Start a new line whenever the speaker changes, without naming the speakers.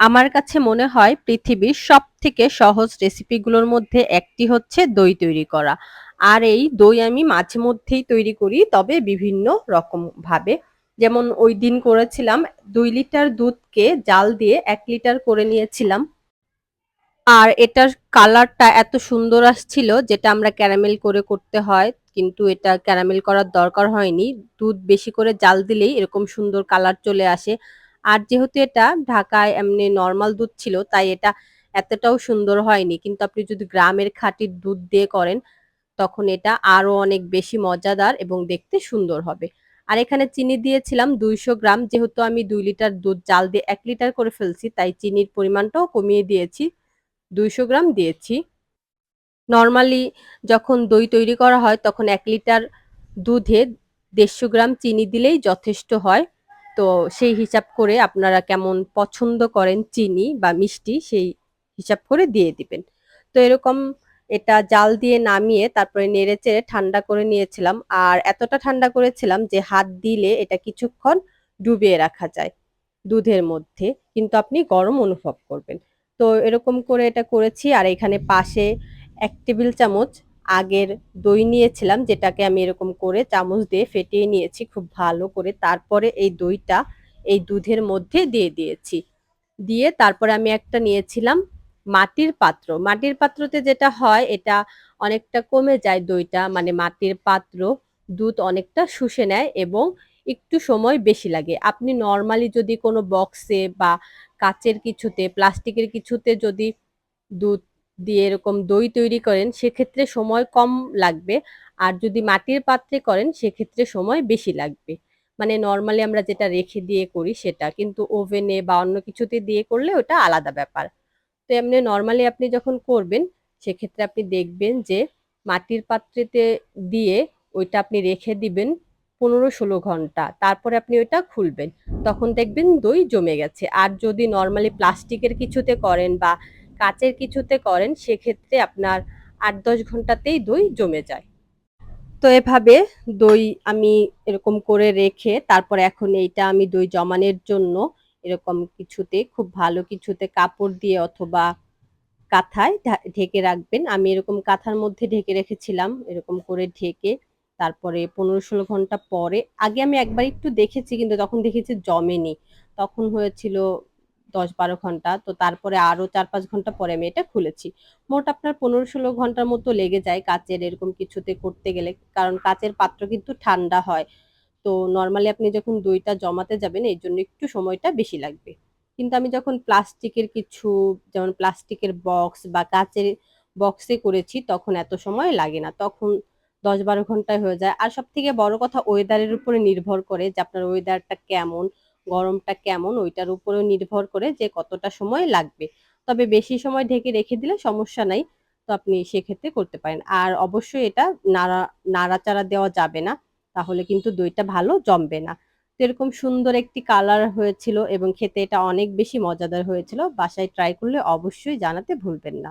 আমার কাছে মনে হয় পৃথিবীর সব থেকে সহজ রেসিপিগুলোর মধ্যে একটি হচ্ছে দই তৈরি করা। আর এই দই আমি মাঝে মধ্যেই তৈরি করি, তবে বিভিন্ন রকম ভাবে। যেমন দিন করেছিলাম দুই লিটার দুধকে জাল দিয়ে এক লিটার করে নিয়েছিলাম। আর এটার কালারটা এত সুন্দর আসছিল যেটা আমরা ক্যারামেল করে করতে হয়। কিন্তু এটা ক্যারামেল করার দরকার হয়নি। দুধ বেশি করে জাল দিলেই এরকম সুন্দর কালার চলে আসে। আর যেহেতু এটা ঢাকায় এমনি নর্মাল দুধ ছিল, তাই এটা এতটাও সুন্দর হয়নি। কিন্তু আপনি যদি গ্রামের খাঁটি দুধ দিয়ে করেন, তখন এটা আরও অনেক বেশি মজাদার এবং দেখতে সুন্দর হবে। আর এখানে চিনি দিয়েছিলাম ২০০ গ্রাম, যেহেতু আমি দুই লিটার দুধ জাল দিয়ে এক লিটার করে ফেলছি, তাই চিনির পরিমাণটাও কমিয়ে দিয়েছি। ২০০ গ্রাম দিয়েছি। নর্মালি যখন দই তৈরি করা হয়, তখন এক লিটার দুধে ১৫০ গ্রাম চিনি দিলেই যথেষ্ট হয়। তো সেই হিসাব করে আপনারা কেমন পছন্দ করেন চিনি বা মিষ্টি সেই হিসাব করে দিয়ে দিবেন। তো এরকম এটা জাল দিয়ে নামিয়ে তারপরে নেড়ে চেড়ে ঠান্ডা করে নিয়েছিলাম। আর এতটা ঠান্ডা করেছিলাম যে হাত দিলে এটা কিছুক্ষণ ডুবিয়ে রাখা যায় দুধের মধ্যে। কিন্তু আপনি গরম অনুভব করবেন। তো এরকম করে এটা করেছি আর এখানে পাশে ১ টেবিল চামচ আগের দই নিয়েছিলাম যেটাকে আমি এরকম করে চামচ দিয়ে ফেটিয়ে নিয়েছি খুব ভালো করে। তারপরে এই দইটা এই দুধের মধ্যে দিয়ে দিয়েছি। দিয়ে তারপরে আমি একটা নিয়েছিলাম মাটির পাত্র। মাটির পাত্রতে যেটা হয় এটা অনেকটা কমে যায় দইটা মানে মাটির পাত্র দুধ অনেকটা শুষে নেয় এবং একটু সময় বেশি লাগে। আপনি নর্মালি যদি কোনো বক্সে বা কাচের কিছুতে, প্লাস্টিকের কিছুতে যদি দুধ দিয়ে এরকম দই তৈরি করেন, সেক্ষেত্রে সময় কম লাগবে। আর যদি মাটির পাত্রে করেন, সেক্ষেত্রে সময় বেশি লাগবে। মানে নর্মালি আমরা যেটা রেখে দিয়ে করি সেটা। কিন্তু ওভেনে বা অন্য কিছুতে দিয়ে করলে ওটা আলাদা ব্যাপার। তো এমনি নর্মালি আপনি যখন করবেন, সেক্ষেত্রে আপনি দেখবেন যে মাটির পাত্রেতে দিয়ে ওইটা আপনি রেখে দিবেন ১৫-১৬ ঘণ্টা। তারপরে আপনি ওইটা খুলবেন। তখন দেখবেন দই জমে গেছে। আর যদি নর্মালি প্লাস্টিকের কিছুতে করেন বা কাঁচের কিছুতে করেন, সেক্ষেত্রে আপনার আট দশ ঘন্টাতেই দই জমে যায়। তো এভাবে দই আমি এরকম করে রেখে, তারপর এখন এইটা আমি দই জমানের জন্য এরকম কিছুতে, খুব ভালো কিছুতে কাপড় দিয়ে অথবা কাঁথায় ঢেকে রাখবেন। আমি এরকম কাঁথার মধ্যে ঢেকে রেখেছিলাম, এরকম করে ঢেকে, তারপরে ১৫-১৬ ঘণ্টা পরে, আগে আমি একবার একটু দেখেছি, কিন্তু তখন দেখেছি জমেনি। তখন হয়েছিল ১০-১২ ঘণ্টা। তো তারপরে আরও চার পাঁচ ঘণ্টা পরে আমি এটা খুলেছি। মোট আপনার ১৫-১৬ ঘণ্টার মতো লেগে যায় কাচের এরকম কিছুতে করতে গেলে। কারণ কাচের পাত্র কিন্তু ঠান্ডা হয়। তো নর্মালি আপনি যখন দইটা জমাতে যাবেন এজন্য একটু সময়টা বেশি লাগবে। কিন্তু আমি যখন প্লাস্টিকের কিছু যেমন প্লাস্টিকের বক্স বা কাঁচের বক্সে করেছি তখন এত সময় লাগে না। তখন দশ বারো ঘন্টায় হয়ে যায়। আর সব থেকে বড় কথা ওয়েদারের উপরে নির্ভর করে যে আপনার ওয়েদারটা কেমন, গরমটা কেমন ওইটার উপরেও নির্ভর করে যে কতটা সময় লাগবে। তবে বেশি সময় ঢেকে রেখে দিলে সমস্যা নাই। তো আপনি সেক্ষেত্রে করতে পারেন। আর অবশ্যই এটা নাড়া, নাড়াচাড়া দেওয়া যাবে না। তাহলে কিন্তু দইটা ভালো জমবে না। তো এরকম সুন্দর একটি কালার হয়েছিল এবং খেতে এটা অনেক বেশি মজাদার হয়েছিল। বাসায় ট্রাই করলে অবশ্যই জানাতে ভুলবেন না।